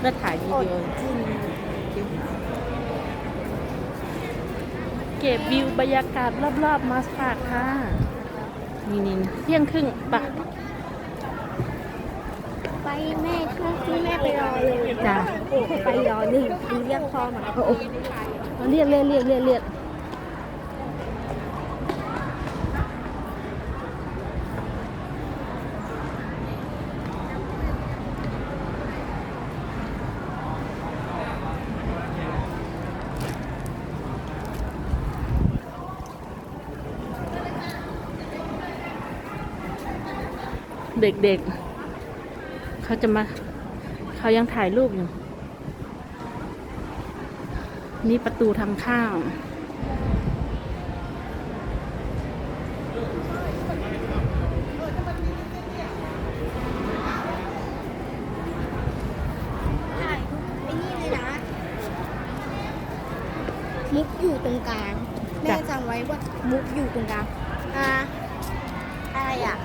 แล้วถ่ายวิอดดีโอกินเก็บวิวบรรยากาศรอบๆมาฝากค่ะ นี่นี่เที่ยงครึ่งปะไปแม่ช่วยพี่แม่ไปรอเลยจ้ะไปรอนี่ดูเรียกพ่อมาโอ้โหเรียกเรียกเรียกเรียก เรียกเด็กๆเขาจะมา เขายังถ่ายรูปอยู่ นี่ประตูทางข้าวถ่ายไอ้นี่เลยนะมุกอยู่ตรงกลาง แม่จำไว้ว่ามุกอยู่ตรงกลาง อ่าอะไรอะ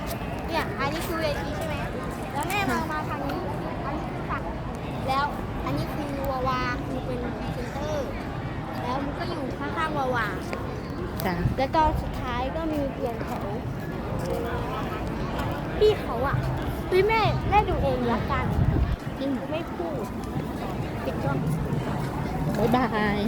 เนี่ยอันนี้คือเวทีใช่ไหมแล้วแม่มามาทางนี้ อันนี้คือฝั่งแล้วอันนี้คือวาวาคือเป็นพรีเซนเตอร์ แล้วมุกก็อยู่ข้างๆวาวาจ้ะแล้วก็สุดท้ายก็มีเปลี่ยนแถวพี่เขาอะเฮ้ยแม่แม่ดูเองละกันจริงไม่พูดปิดกล้องบ๊ายบาย